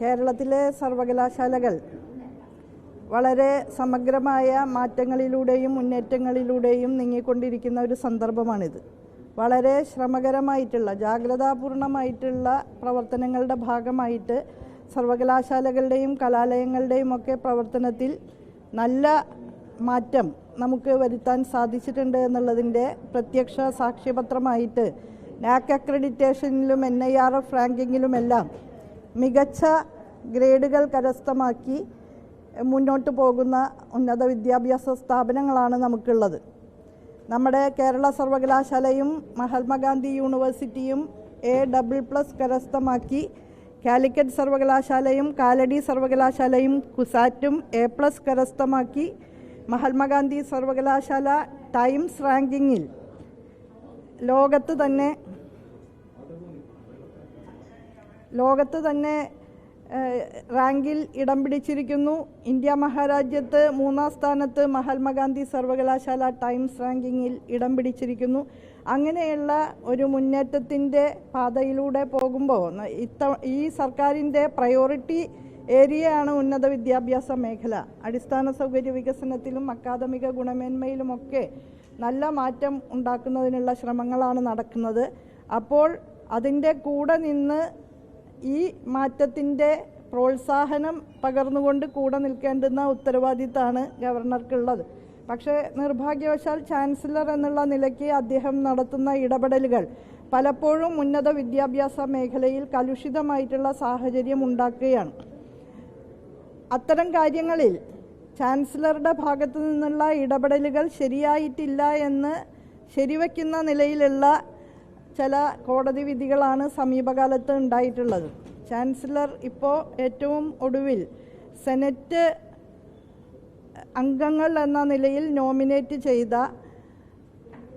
കേരളത്തിലെ സർവകലാശാലകൾ വളരെ സമഗ്രമായ മാറ്റങ്ങളിലൂടെയും മുന്നേറ്റങ്ങളിലൂടെയും നീങ്ങിക്കൊണ്ടിരിക്കുന്ന ഒരു സന്ദർഭമാണിത്. വളരെ ശ്രമകരമായിട്ടുള്ള ജാഗ്രതാപൂർണമായിട്ടുള്ള പ്രവർത്തനങ്ങളുടെ ഭാഗമായിട്ട് സർവകലാശാലകളുടെയും കലാലയങ്ങളുടെയും ഒക്കെ പ്രവർത്തനത്തിൽ നല്ല മാറ്റം നമുക്ക് വരുത്താൻ സാധിച്ചിട്ടുണ്ട് എന്നുള്ളതിന്റെ പ്രത്യക്ഷ സാക്ഷ്യപത്രമായിട്ട് നാക് അക്രഡിറ്റേഷനിലും എൻ ഐ ആർ എഫ് റാങ്കിങ്ങിലുമെല്ലാം മികച്ച ഗ്രേഡുകൾ കരസ്ഥമാക്കി മുന്നോട്ട് പോകുന്ന ഉന്നത വിദ്യാഭ്യാസ സ്ഥാപനങ്ങളാണ് നമുക്കുള്ളത്. നമ്മുടെ കേരള സർവകലാശാലയും മഹാത്മാഗാന്ധി യൂണിവേഴ്സിറ്റിയും എ ഡബിൾ പ്ലസ് കരസ്ഥമാക്കി കാലിക്കറ്റ് സർവകലാശാലയും കാലടി സർവകലാശാലയും കുസാറ്റും എ പ്ലസ് കരസ്ഥമാക്കി മഹാത്മാഗാന്ധി സർവകലാശാല ടൈംസ് റാങ്കിങ്ങിൽ. ലോകത്ത് തന്നെ ലോകത്ത് തന്നെ റാങ്കിൽ ഇടം പിടിച്ചിരിക്കുന്നു. ഇന്ത്യ മഹാരാജ്യത്ത് മൂന്നാം സ്ഥാനത്ത് മഹാത്മാഗാന്ധി സർവകലാശാല ടൈംസ് റാങ്കിങ്ങിൽ ഇടം പിടിച്ചിരിക്കുന്നു. അങ്ങനെയുള്ള ഒരു മുന്നേറ്റത്തിന്റെ പാതയിലൂടെ പോകുമ്പോൾ ഇത്ത ഈ സർക്കാരിന്റെ പ്രയോറിറ്റി ഏരിയയാണ് ഉന്നത വിദ്യാഭ്യാസ മേഖല. അടിസ്ഥാന സൗകര്യ വികസനത്തിലും അക്കാദമിക ഗുണമേന്മയിലുമൊക്കെ നല്ല മാറ്റം ഉണ്ടാക്കുന്നതിനുള്ള ശ്രമങ്ങളാണ് നടക്കുന്നത്. അപ്പോൾ അതിന്റെ കൂടെ നിന്ന് ഈ മാറ്റത്തിന്റെ പ്രോത്സാഹനം പകർന്നുകൊണ്ട് കൂടെ നിൽക്കേണ്ടുന്ന ഉത്തരവാദിത്തമാണ് ഗവർണർക്കുള്ളത്. പക്ഷേ നിർഭാഗ്യവശാൽ ചാൻസലർ എന്നുള്ള നിലയ്ക്ക് അദ്ദേഹം നടത്തുന്ന ഇടപെടലുകൾ പലപ്പോഴും ഉന്നത വിദ്യാഭ്യാസ മേഖലയിൽ കലുഷിതമായിട്ടുള്ള സാഹചര്യം ഉണ്ടാക്കുകയാണ്. അത്തരം കാര്യങ്ങളിൽ ചാൻസലറുടെ ഭാഗത്തു നിന്നുള്ള ഇടപെടലുകൾ ശരിയായിട്ടില്ല എന്ന് ശരിവയ്ക്കുന്ന നിലയിലുള്ള ചില കോടതി വിധികളാണ് സമീപകാലത്ത് ഉണ്ടായിട്ടുള്ളത്. ചാൻസലർ ഇപ്പോൾ ഏറ്റവും ഒടുവിൽ സെനറ്റ് അംഗങ്ങൾ എന്ന നിലയിൽ നോമിനേറ്റ് ചെയ്ത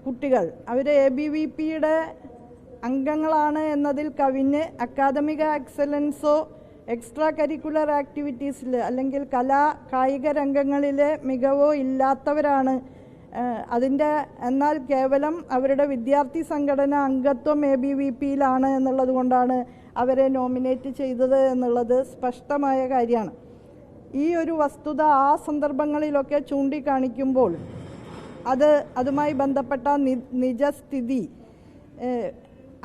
കുട്ടികൾ. അവർ എ ബി വി പിയുടെ അംഗങ്ങളാണ് എന്നതിൽ കവിഞ്ഞ് അക്കാദമിക എക്സലൻസോ എക്സ്ട്രാ കരിക്കുലർ ആക്ടിവിറ്റീസിൽ അല്ലെങ്കിൽ കലാ കായിക രംഗങ്ങളിലെ മികവോ ഇല്ലാത്തവരാണ് അതിന്റെ എന്നാൽ കേവലം അവരുടെ വിദ്യാർത്ഥി സംഘടന അംഗത്വം എ ബി വി പിയിലാണ് എന്നുള്ളത് കൊണ്ടാണ് അവരെ നോമിനേറ്റ് ചെയ്തത് എന്നുള്ളത് സ്പഷ്ടമായ കാര്യമാണ്. ഈ ഒരു വസ്തുത ആ സന്ദർഭങ്ങളിലൊക്കെ ചൂണ്ടിക്കാണിക്കുമ്പോൾ അത് അതുമായി ബന്ധപ്പെട്ട നിജസ്ഥിതി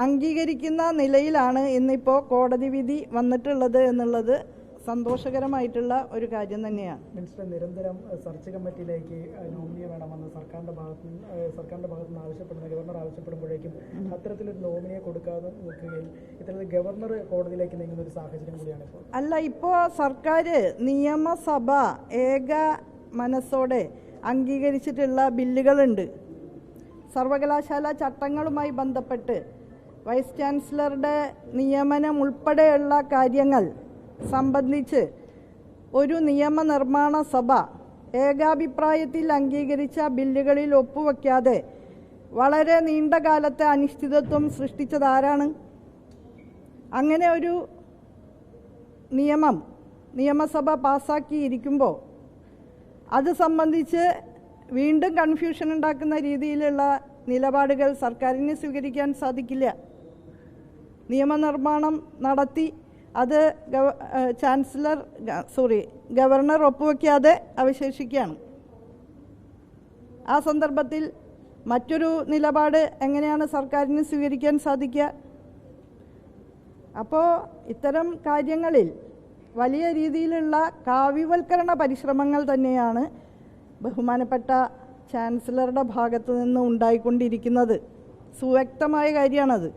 അംഗീകരിക്കുന്ന നിലയിലാണ് ഇന്നിപ്പോൾ കോടതി വിധി വന്നിട്ടുള്ളത് എന്നുള്ളത് സന്തോഷകരമായിട്ടുള്ള ഒരു കാര്യം തന്നെയാണ് മിനിസ്റ്റർ നിരന്തരം സെർച്ച് കമ്മിറ്റിയിലേക്ക് നോമിനിയെ വേണമെന്ന് സർക്കാരിന്റെ ഭാഗത്ത് സർക്കാരിന്റെ ഭാഗത്ത് നിന്ന് ആവശ്യപ്പെടുന്ന ഗവർണർ ആവശ്യപ്പെടുമ്പോഴേക്കും അത്തരത്തിലൊരു നോമിനിയെ കൊടുക്കാതെ നിൽക്കുകയും ഇത്തരത്തിൽ ഗവർണർ കോടതിയിലേക്ക് നീങ്ങുന്ന ഒരു സാഹചര്യം കൂടിയാണ് ഇപ്പോൾ. അല്ല ഇപ്പോൾ സർക്കാർ നിയമസഭ ഏക മനസ്സോടെ അംഗീകരിച്ചിട്ടുള്ള ബില്ലുകളുണ്ട്. സർവകലാശാല ചട്ടങ്ങളുമായി ബന്ധപ്പെട്ട് വൈസ് ചാൻസലറുടെ നിയമനം ഉൾപ്പെടെയുള്ള കാര്യങ്ങൾ സംബന്ധിച്ച് ഒരു നിയമനിർമ്മാണ സഭ ഏകാഭിപ്രായത്തിൽ അംഗീകരിച്ച ബില്ലുകളിൽ ഒപ്പുവെക്കാതെ വളരെ നീണ്ട കാലത്തെ അനിശ്ചിതത്വം സൃഷ്ടിച്ചത് ആരാണ് അങ്ങനെ ഒരു നിയമം നിയമസഭ പാസ്സാക്കിയിരിക്കുമ്പോൾ അത് സംബന്ധിച്ച് വീണ്ടും കൺഫ്യൂഷൻ ഉണ്ടാക്കുന്ന രീതിയിലുള്ള നിലപാടുകൾ സർക്കാരിന് സ്വീകരിക്കാൻ സാധിക്കില്ല. നിയമനിർമ്മാണം നടത്തി അത് ചാൻസലർ സോറി ഗവർണർ ഒപ്പുവെക്കാതെ അവശേഷിക്കുകയാണ്. ആ സന്ദർഭത്തിൽ മറ്റൊരു നിലപാട് എങ്ങനെയാണ് സർക്കാരിന് സ്വീകരിക്കാൻ സാധിക്കുക? അപ്പോൾ ഇത്തരം കാര്യങ്ങളിൽ വലിയ രീതിയിലുള്ള കാവ്യവൽക്കരണ പരിശ്രമങ്ങൾ തന്നെയാണ് ബഹുമാനപ്പെട്ട ചാൻസലറുടെ ഭാഗത്തു നിന്ന് ഉണ്ടായിക്കൊണ്ടിരിക്കുന്നത്. സുവ്യക്തമായ കാര്യമാണത്